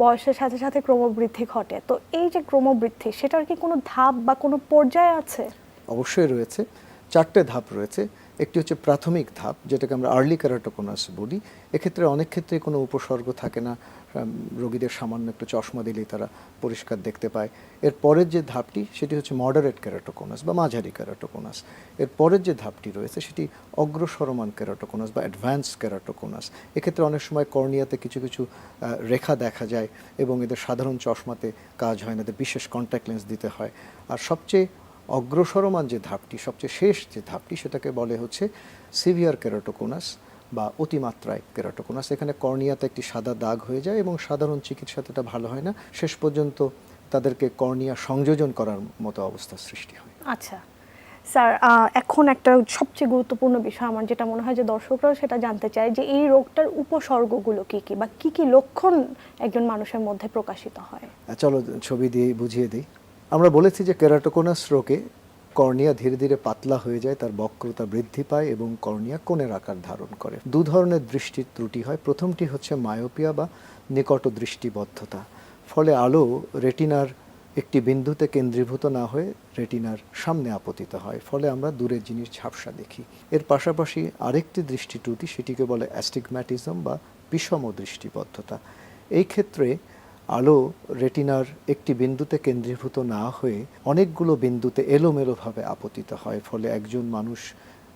বয়সের সাথে সাথে ক্রমবৃদ্ধি ঘটে। তো এই যে ক্রমবৃদ্ধি, সেটার কি কোনো ধাপ বা কোনো পর্যায় আছে? অবশ্যই রয়েছে। চারটে ধাপ রয়েছে। একটি হচ্ছে প্রাথমিক ধাপ, যেটাকে আমরা আর্লি ক্যারাটোকোনাস বলি। এক্ষেত্রে অনেক ক্ষেত্রে কোনো উপসর্গ থাকে না। রোগীদের সামান্য একটু চশমা দিলেই তারা পরিষ্কার দেখতে পায়। এর পরের যে ধাপটি, সেটি হচ্ছে মডারেট ক্যারাটোকোনাস বা মাঝারি ক্যারাটোকোনাস এর পরের যে ধাপটি রয়েছে, সেটি অগ্রসরমান ক্যারাটোকোনাস বা অ্যাডভান্স ক্যারাটোকোনাস এক্ষেত্রে অনেক সময় কর্নিয়াতে কিছু কিছু রেখা দেখা যায় এবং এদের সাধারণ চশমাতে কাজ হয় না, এদের বিশেষ কন্ট্যাক্ট লেন্স দিতে হয়। আর সবচেয়ে অগ্রসরমান যে ধাপটি সবচেয়ে শেষ যে ধাপটি সেটাকে বলে হচ্ছে সিভিয়ার কেরাটোকোনাস বা অতিমাত্রায় কেরাটোকোনাস। এখানে কর্নিয়াতে একটি সাদা দাগ হয়ে যায় এবং সাধারণ চিকিৎসাতে এটা ভালো হয় না। শেষ পর্যন্ত তাদেরকে কর্নিয়া সংযোজন করার মতো অবস্থার সৃষ্টি হয়। আচ্ছা। স্যার এখন একটা সবচেয়ে গুরুত্বপূর্ণ বিষয় আমার যেটা মনে হয় যে দর্শকরাও সেটা জানতে চায় যে এই রোগটার উপসর্গগুলো কি কি বা কি কি লক্ষণ একজন মানুষের মধ্যে প্রকাশিত হয়। চলো ছবি দিয়ে বুঝিয়ে দিই। আমরা বলেছি যে কেরাটোকোনাস রোগে কর্নিয়া ধীরে ধীরে পাতলা হয়ে যায়, তার বক্রতা বৃদ্ধি পায় এবং কর্নিয়া কোণের আকার ধারণ করে। দু ধরনের দৃষ্টির ত্রুটি হয়। প্রথমটি হচ্ছে মায়োপিয়া বা নিকট দৃষ্টিবদ্ধতা ফলে আলো রেটিনার একটি বিন্দুতে কেন্দ্রীভূত না হয়ে রেটিনার সামনে আপতিত হয়। ফলে আমরা দূরের জিনিস ঝাপসা দেখি। এর পাশাপাশি আরেকটি দৃষ্টি ত্রুটি সেটিকে বলে অ্যাস্টিগম্যাটিজম বা বিষম দৃষ্টিবদ্ধতা। এই ক্ষেত্রে আলো রেটিনার একটি বিন্দুতে কেন্দ্রীভূত না হয়ে অনেকগুলো বিন্দুতে এলোমেলোভাবে আপতিত হয়, ফলে একজন মানুষ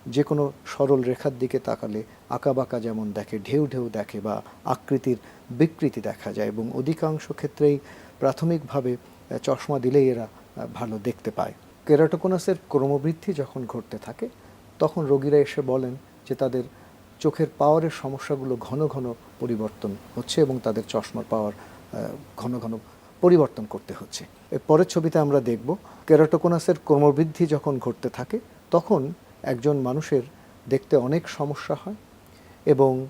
যে কোনো সরল রেখার দিকে তাকালে আঁকাবাঁকা যেমন দেখে, ঢেউ ঢেউ দেখে বা আকৃতির বিকৃতি দেখা যায় এবং অধিকাংশ ক্ষেত্রেই প্রাথমিকভাবে চশমা দিলেই এরা ভালো দেখতে পায়। কেরাটোকোনাসের ক্রমবৃদ্ধি যখন ঘটতে থাকে, তখন রোগীরা এসে বলেন যে তাদের চোখের পাওয়ারের সমস্যাগুলো ঘন ঘন পরিবর্তন হচ্ছে এবং তাদের চশমার পাওয়ার ঘন ঘন পরিবর্তন করতে হচ্ছে। এর পরের ছবিতে আমরা দেখব, কেরাটোকোনাসের ক্রমবৃদ্ধি যখন ঘটতে থাকে, তখন একজন মানুষের দেখতে অনেক সমস্যা হয় এবং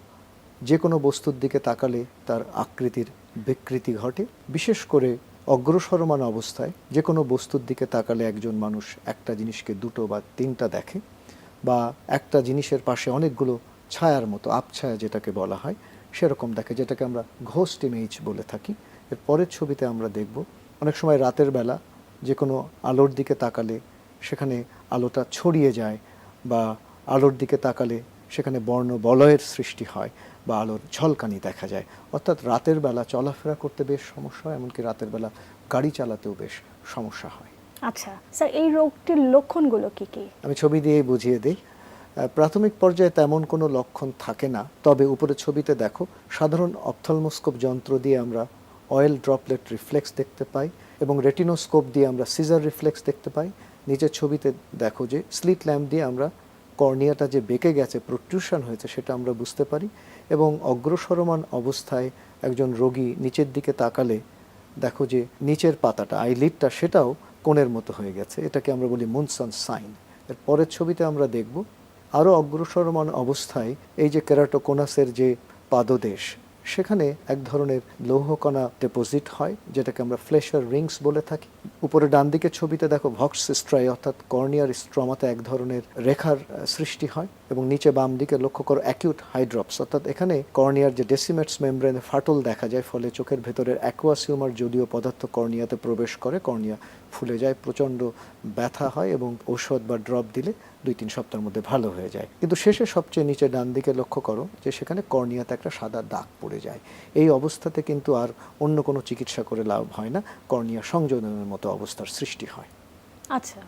যে কোনো বস্তুর দিকে তাকালে তার আকৃতির বিকৃতি ঘটে। বিশেষ করে অগ্রসরমান অবস্থায় যে কোনো বস্তুর দিকে তাকালে একজন মানুষ একটা জিনিসকে দুটো বা তিনটা দেখে বা একটা জিনিসের পাশে অনেকগুলো ছায়ার মতো আপছায়া যেটাকে বলা হয় সেরকম দেখে যেটাকে আমরা ঘোস্ট ইমেজ বলে থাকি। এর পরের ছবিতে আমরা দেখব অনেক সময় রাতের বেলা যে কোনো আলোর দিকে তাকালে সেখানে আলোটা ছড়িয়ে যায় বা আলোর দিকে তাকালে সেখানে বর্ণ বলয়ের সৃষ্টি হয় বা আলোর ঝলকানি দেখা যায়। অর্থাৎ রাতের বেলা চলাফেরা করতে বেশ সমস্যা হয় এমনকি রাতের বেলা গাড়ি চালাতেও বেশ সমস্যা হয়। আচ্ছা স্যার এই রোগটির লক্ষণগুলো কি কি? আমি ছবি দিয়ে বুঝিয়ে দিই। প্রাথমিক পর্যায়ে তেমন কোনো লক্ষণ থাকে না। তবে উপরে ছবিতে দেখো, সাধারণ অপথলমোস্কোপ যন্ত্র দিয়ে আমরা অয়েল ড্রপলেট রিফ্লেক্স দেখতে পাই এবং রেটিনোস্কোপ দিয়ে আমরা সিজার রিফ্লেক্স দেখতে পাই। নিচের ছবিতে দেখো যে, স্লিট ল্যাম্প দিয়ে আমরা কর্নিয়াটা যে বেঁকে গেছে, প্রোট্রুশন হয়েছে, সেটা আমরা বুঝতে পারি এবং অগ্রসরমান অবস্থায় একজন রোগী নিচের দিকে তাকালে দেখো যে, নিচের পাতাটা, আইলিডটা, সেটাও কোণের মতো হয়ে গেছে। এটাকে আমরা বলি মুনসন সাইন। এর পরের ছবিতে আমরা দেখব আরও অগ্রসরমান অবস্থায় এই যে কেরাটোকোনাসের যে পাদদেশ, সেখানে এক ধরনের লৌহকণা ডিপোজিট হয়, যেটাকে আমরা ফ্লেশার রিংস বলে থাকি। উপরে ডান দিকের ছবিতে দেখো ভক্স স্ট্রাই অর্থাৎ কর্নিয়ার স্ট্রমাতে এক ধরনের রেখার সৃষ্টি হয়, এবং নিচে বাম দিকে লক্ষ্য করো অ্যাকিউট হাইড্রপস অর্থাৎ এখানে কর্নিয়ার যে ডেসিমেটস মেমব্রেনে ফাটল দেখা যায়, ফলে চোখের ভেতরের অ্যাকোয়াসিউমার যদিও পদার্থ কর্নিয়াতে প্রবেশ করে কর্নিয়া ফুলে যায়, প্রচণ্ড ব্যথা হয় এবং ঔষধ বা ড্রপ দিলে দুই তিন সপ্তাহের মধ্যে ভালো হয়ে যায়। কিন্তু শেষে সবচেয়ে নিচে ডান দিকে লক্ষ্য করো যে সেখানে কর্নিয়াতে একটা সাদা দাগ পড়ে যায়। এই অবস্থাতে কিন্তু আর অন্য কোনো চিকিৎসা করে লাভ হয় না, কর্নিয়া সংযোজনের মতো অবস্থার সৃষ্টি হয়। আচ্ছা।